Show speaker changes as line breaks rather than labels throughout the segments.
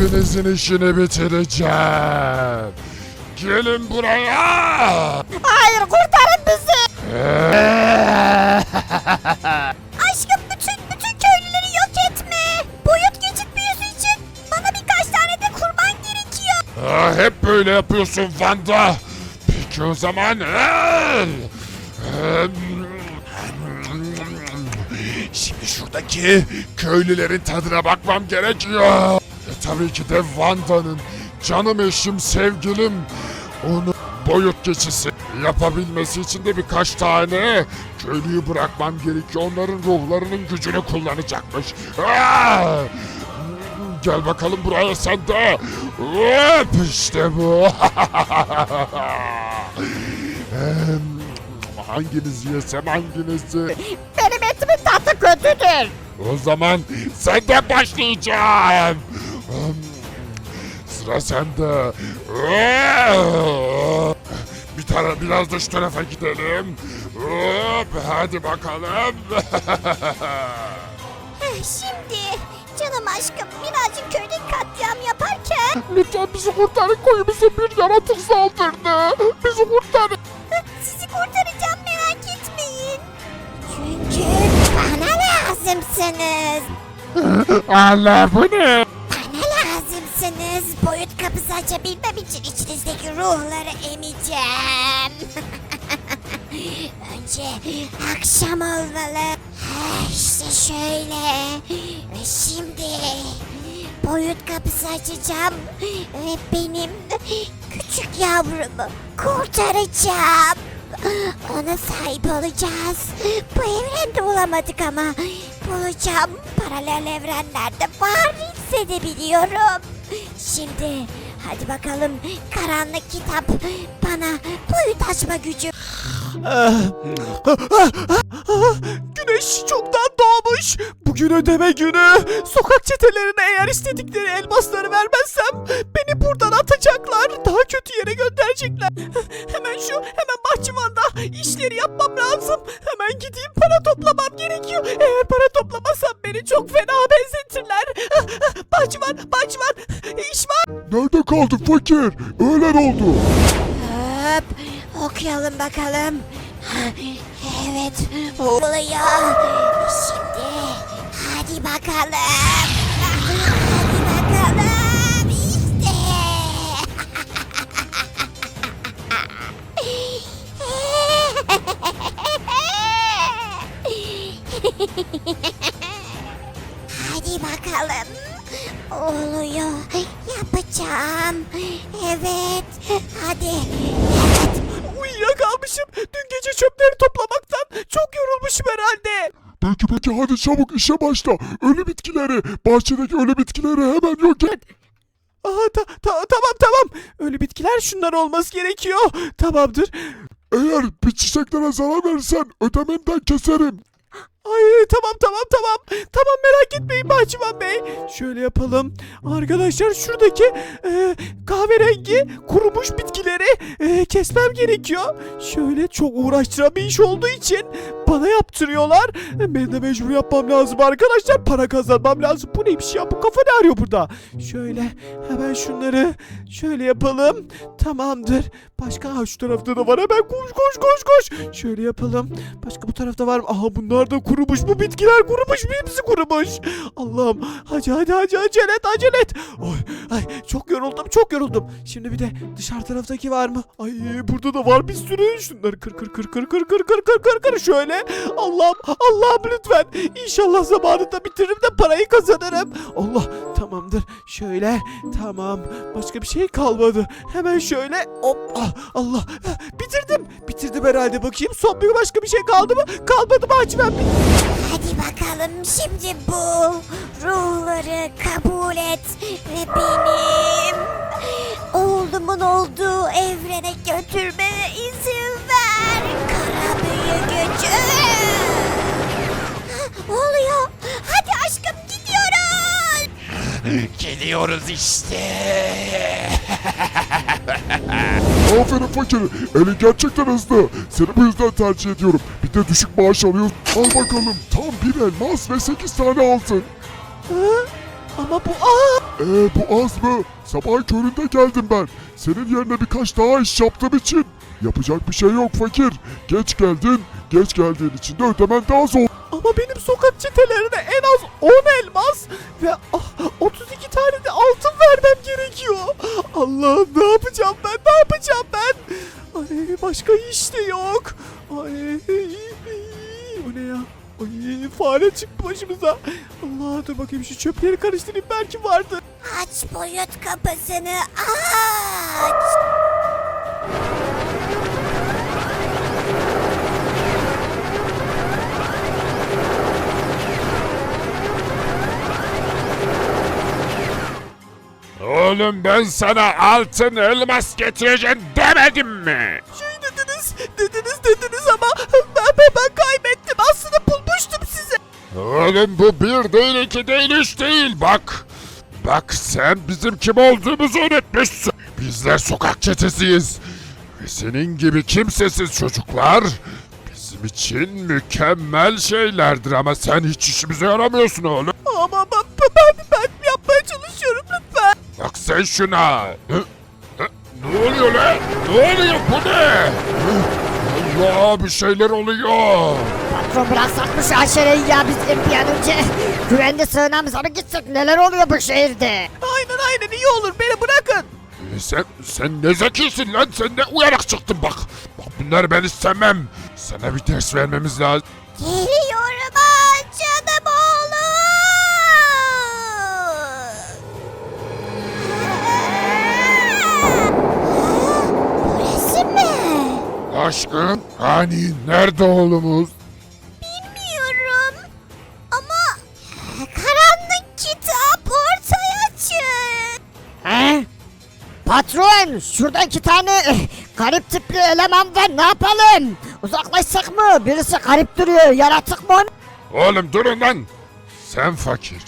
Hepinizin işini bitireceğim. Gelin buraya.
Hayır kurtarın bizi. Aşkım bütün bütün köylüleri yok etme. Boyut geçit büyüsü için bana birkaç tane de kurban gerekiyor.
Aa, hep böyle yapıyorsun Vanda. Peki o zaman. Şimdi şuradaki köylülerin tadına bakmam gerekiyor. Tabii ki de Vanda'nın canım eşim sevgilim onu boyut geçisi yapabilmesi için de birkaç tane köylüyü bırakmam gerekiyor. Onların ruhlarının gücünü kullanacakmış. Aa! Gel bakalım buraya sen de. Hop işte bu. Hanginizi yesem hanginizi?
Benim etimin tadı kötüdür.
O zaman senden başlayacağım. Sıra sende. Bir tane biraz da şu tarafa gidelim. Hop hadi bakalım.
Eh, Şimdi canım aşkım birazcık köyde katliam yaparken
Lütfen bizi kurtarın koyu bize bir yaratık saldırdı. Bizi kurtarın.
sizi kurtaracağım merak etmeyin. Çünkü bana lazımsınız.
Allah bu ne?
Boyut kapısı açabilmem için içinizdeki ruhları emeceğim. Önce akşam olmalı. Ha, işte şöyle. Ve şimdi boyut kapısı açacağım. Ve benim küçük yavrumu kurtaracağım. Ona sahip olacağız. Bu evrende olamadık ama bulacağım. Paralel evrenlerde var hissedebiliyorum. Şimdi hadi bakalım karanlık kitap bana boyut açma gücü.
Güneş çoktan doğmuş. Bugün ödeme günü. Sokak çetelerine eğer istedikleri elmasları vermezsem beni buradan atacaklar. Daha kötü yere gönderecekler. Hemen şu hemen bahçıvanda işleri yapmam lazım. Hemen gideyim para toplamam gerekiyor. Eğer para toplamazsam beni çok fena benzetirler. Bahçıvan, bahçıvan iş var.
Nerede kaldın fakir? Öğlen oldu.
Hop okuyalım bakalım. Evet oluyor. Şimdi hadi bakalım. Hadi bakalım işte. Hadi bakalım. Oluyor. Yapacağım. Evet. Hadi.
Uyuyakalmışım. Dün gece çöpleri toplamaktan çok yorulmuşum herhalde.
Peki peki hadi çabuk işe başla. Ölü bitkileri, bahçedeki ölü bitkileri hemen yok et.
Aha ta- ta- tamam tamam. Ölü bitkiler şunlar olması gerekiyor. Tamamdır.
Eğer bir çiçeklere zarar verirsen ödemenden keserim.
Ay tamam tamam tamam. Tamam merak etmeyin Bahçıvan Bey. Şöyle yapalım. Arkadaşlar şuradaki e, kahverengi kurumuş bitkileri e, kesmem gerekiyor. Şöyle çok uğraştıran bir iş olduğu için bana yaptırıyorlar. E, Ben de mecbur yapmam lazım arkadaşlar. Para kazanmam lazım. Bu neymiş ya? Bu kafa ne arıyor burada? Şöyle hemen şunları şöyle yapalım. Tamamdır. Başka ha, şu tarafta da var. Hemen koş koş koş koş. Şöyle yapalım. Başka bu tarafta var mı? Aha bunlar da kurumuş. Bu bitkiler kurumuş. Hepsi kurumuş. Allah'ım. Hadi hadi hadi acele et acele et. Oy, ay, çok yoruldum çok yoruldum. Şimdi bir de dışarı taraftaki var mı? Ay burada da var bir sürü. Şunları kır kır kır kır kır kır kır kır kır kır şöyle. Allah'ım Allah'ım lütfen. İnşallah zamanında bitiririm de parayı kazanırım. Allah tamamdır. Şöyle tamam. Başka bir şey kalmadı. Hemen şöyle hop ah, Allah bitirdim. Bitirdim herhalde bakayım. Son bir başka bir şey kaldı mı? Kalmadı mı Hacı ben?
Hadi bakalım şimdi bu ruhları kabul et ve benim oğlumun olduğu evrene götürmeme izin Ha, Oluyor. Hadi aşkım gidiyoruz.
Gidiyoruz işte. Aferin fakir. Eli gerçekten hızlı. Seni bu yüzden tercih ediyorum. Bir de düşük maaş alıyorsun. Al bakalım. Tam bir elmas ve sekiz tane altın.
Ha? Ama bu aa
Ee bu az mı? Sabah köründe geldim ben. Senin yerine birkaç daha iş yaptığım için. Yapacak bir şey yok fakir. Geç geldin. Geç geldiğin için de ödemen daha zor.
ama benim sokak çetelerine en az 10 elmas ve ah, 32 tane de altın vermem gerekiyor. Allah'ım ne yapacağım ben? Ne yapacağım ben? Ay başka iş de yok. Ay o ne ya? Ay fare çıktı başımıza. Allah dur bakayım şu çöpleri karıştırayım belki vardır.
Aç boyut kapısını aç.
Oğlum ben sana altın elmas getireceğim demedim mi?
Şey dediniz, dediniz dediniz ama ben, ben, ben kaybettim. Aslında bulmuştum sizi.
Oğlum bu bir değil iki değil üç değil bak. Bak sen bizim kim olduğumuzu unutmuşsun. Bizler sokak çetesiyiz. Ve senin gibi kimsesiz çocuklar bizim için mükemmel şeylerdir ama sen hiç işimize yaramıyorsun oğlum. Sen şuna. Hı? Hı? Ne oluyor lan? Ne oluyor bu ne? Hı? Allah bir şeyler oluyor.
Patron bıraksak mı şu aşireyi ya biz bir an önce güvenli sığınağımıza mı gitsek neler oluyor bu şehirde?
Aynen aynen iyi olur beni bırakın.
Ee, Sen, sen ne zekisin lan sen ne uyanık çıktın bak. Bak bunları ben istemem. Sana bir ders vermemiz lazım.
Geliyorum canım
Aşkım hani nerede oğlumuz?
Bilmiyorum. Ama karanlık kitap ortaya çık.
He? Patron şurada iki tane eh, garip tipli eleman var ne yapalım? Uzaklaşsak mı? Birisi garip duruyor yaratık mı?
Oğlum durun lan. Sen fakir.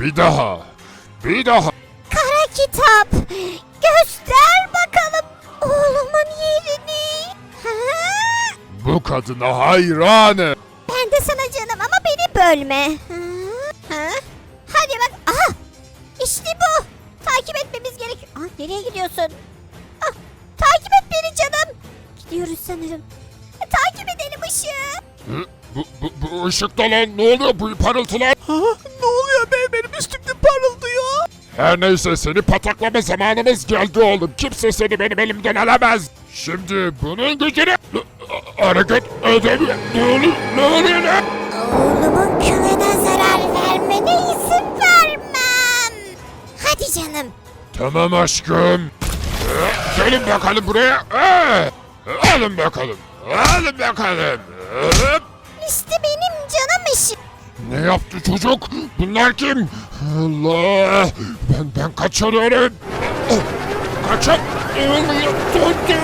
Bir daha. Bir daha.
Kara kitap. Göster bakalım oğlumun yerini.
Bu kadına hayranım.
Ben de sana canım ama beni bölme. Ha? Ha? Hadi bak. Aha! İşte bu. Takip etmemiz gerek. Aa, nereye gidiyorsun? Ah, takip et beni canım. Gidiyoruz sanırım. E, takip edelim ışığı.
Hı? Bu, bu, bu ışıkta lan ne oluyor bu parıltılar?
Ha, ne oluyor be.
Her neyse seni pataklama zamanımız geldi oğlum. Kimse seni benim elimden alamaz. Şimdi bunun gücünü hareket edemiyor. Ne oluyor? Ne oluyor lan?
Oğlumun kılına zarar vermene izin vermem. Hadi canım.
Tamam aşkım. Ee, Gelin bakalım buraya. Ee, Alın bakalım. Alın bakalım.
İşte benim canım ışık.
Ne yaptı çocuk? Bunlar kim? Allah! Ben ben kaçırıyorum. Kaçın. Olmuyor. Tuttu.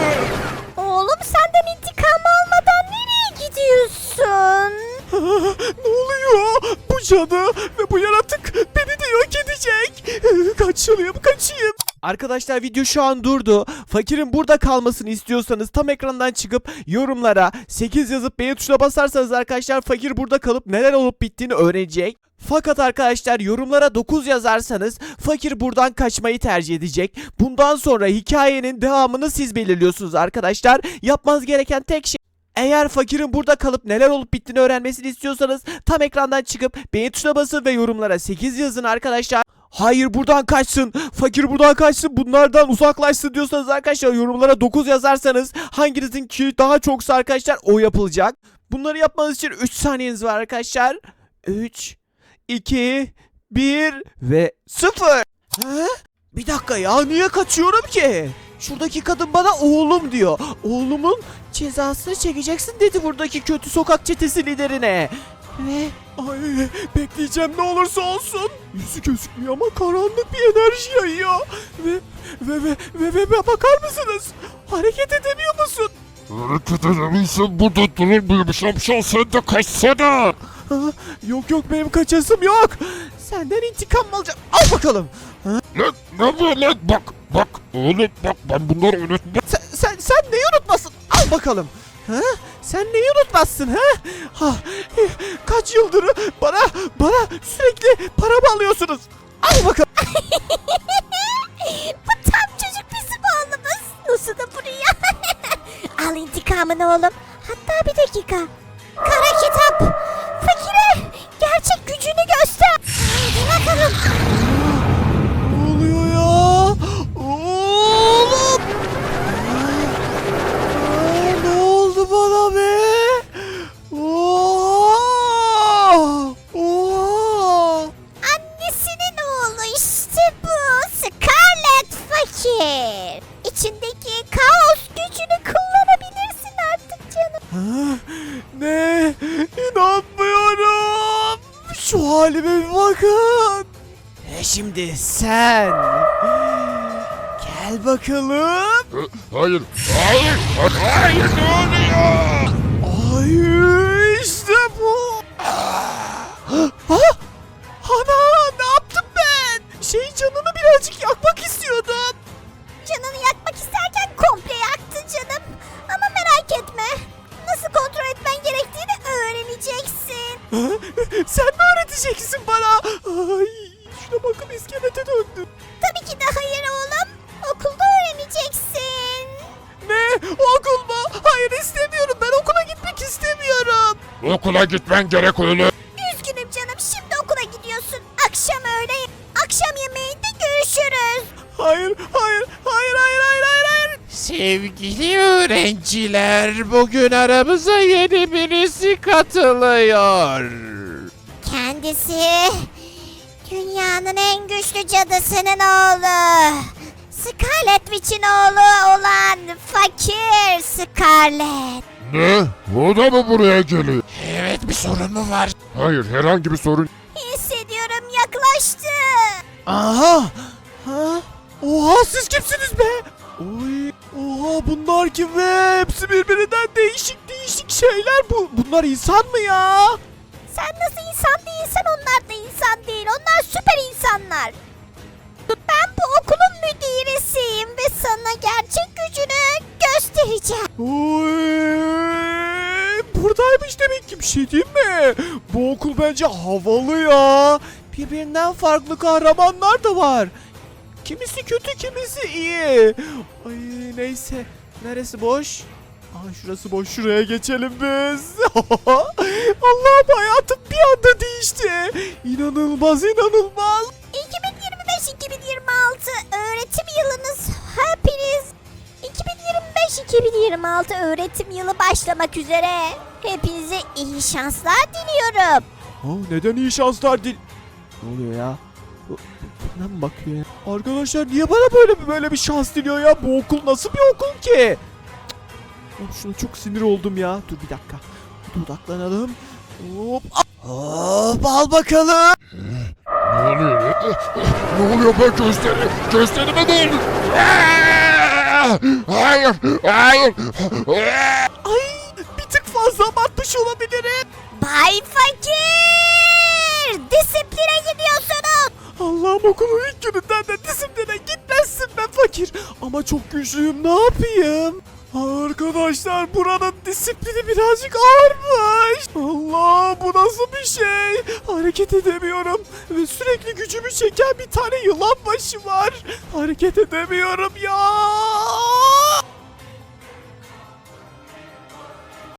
Oğlum senden intikam almadan nereye gidiyorsun?
ne oluyor? Bu cadı ve bu yaratık beni de yok edecek. Kaçmalıyım kaçayım. Arkadaşlar video şu an durdu. Fakirin burada kalmasını istiyorsanız tam ekrandan çıkıp yorumlara 8 yazıp beğeni tuşuna basarsanız arkadaşlar fakir burada kalıp neler olup bittiğini öğrenecek. Fakat arkadaşlar yorumlara 9 yazarsanız fakir buradan kaçmayı tercih edecek. Bundan sonra hikayenin devamını siz belirliyorsunuz arkadaşlar. Yapmanız gereken tek şey eğer fakirin burada kalıp neler olup bittiğini öğrenmesini istiyorsanız tam ekrandan çıkıp beğeni tuşuna basın ve yorumlara 8 yazın arkadaşlar. Hayır buradan kaçsın. Fakir buradan kaçsın. Bunlardan uzaklaşsın diyorsanız arkadaşlar yorumlara 9 yazarsanız hanginizin ki daha çoksa arkadaşlar o yapılacak. Bunları yapmanız için 3 saniyeniz var arkadaşlar. 3 2 1 ve 0. Ha? Bir dakika ya niye kaçıyorum ki? Şuradaki kadın bana oğlum diyor. Oğlumun cezasını çekeceksin dedi buradaki kötü sokak çetesi liderine. Ve ay bekleyeceğim ne olursa olsun. Yüzü gözükmüyor ama karanlık bir enerji yayıyor. Ve ve ve ve, ve, ve bakar mısınız? Hareket edemiyor musun?
Hareket edemiyorsun burada durur muyum? Şapşal sen de kaçsana.
Ha, yok yok benim kaçasım yok. Senden intikam mı alacağım? Al bakalım.
Lan ne bu lan? Bak bak oğlum bak ben bunları unutmam.
Sen, sen, sen neyi unutmasın? Al bakalım. Ha? Sen neyi unutmazsın ha? ha? Kaç yıldır bana bana sürekli para mı alıyorsunuz? Al bakalım.
Bu tam çocuk bizim oğlumuz. Nasıl da buraya? Al intikamını oğlum. Hatta bir dakika.
Şimdi sen. Gel bakalım.
Hayır, hayır, hayır ne oluyor?
Ay işte bu. Ha? Ana ne yaptım ben? Şey canını birazcık yakmak istiyordum.
Canını yakmak isterken komple yaktı canım. Ama merak etme. Nasıl kontrol etmen gerektiğini öğreneceksin.
Sen mi öğreteceksin bana? Ay Okula
gitmen gerek öyle.
Üzgünüm canım şimdi okula gidiyorsun. Akşam öğle akşam yemeğinde görüşürüz.
Hayır, hayır, hayır, hayır, hayır, hayır, hayır.
Sevgili öğrenciler, bugün aramıza yeni birisi katılıyor.
Kendisi dünyanın en güçlü cadısının oğlu. Scarlet Witch'in oğlu olan fakir Scarlet.
Ne? O da mı buraya geliyor?
Evet, bir sorun mu var?
Hayır, herhangi bir sorun.
Hissediyorum yaklaştı.
Aha! Ha? Oha siz kimsiniz be? Oy! Oha bunlar kim be? Hepsi birbirinden değişik değişik şeyler bu. Bunlar insan mı ya?
Sen nasıl insan değilsen onlar da insan değil. Onlar süper insanlar. Ben bu okulun müdirisiyim ve sana gerçek gücünü göstereceğim.
Oy! Buradaymış demek ki bir şey değil mi? Bu okul bence havalı ya. Birbirinden farklı kahramanlar da var. Kimisi kötü, kimisi iyi. Ay neyse. Neresi boş? Aa şurası boş. Şuraya geçelim biz. Allah'ım hayatım bir anda değişti. İnanılmaz inanılmaz.
2025-2026 öğretim yılınız hepiniz 2025-2026 öğretim yılı başlamak üzere. Hepinize iyi şanslar diliyorum.
Aa, neden iyi şanslar dil... Ne oluyor ya? Buna mı bakıyor ya? Arkadaşlar niye bana böyle bir böyle bir şans diliyor ya? Bu okul nasıl bir okul ki? Oğlum şuna çok sinir oldum ya. Dur bir dakika. Hadi odaklanalım. Hop. Hop al bakalım.
Ne oluyor? Ne, ne oluyor be gösteri? Gösterime ne oldu? Hayır, hayır.
Ay bir tık fazla abartmış olabilirim.
Bay Fakir! Disipline gidiyorsunuz.
Allah'ım okulun ilk gününden de disipline gitmezsin ben fakir. Ama çok güçlüyüm ne yapayım? Arkadaşlar buranın disiplini birazcık ağırmış. Allah bu nasıl bir şey? Hareket edemiyorum. Ve sürekli gücümü çeken bir tane yılan başı var. Hareket edemiyorum ya.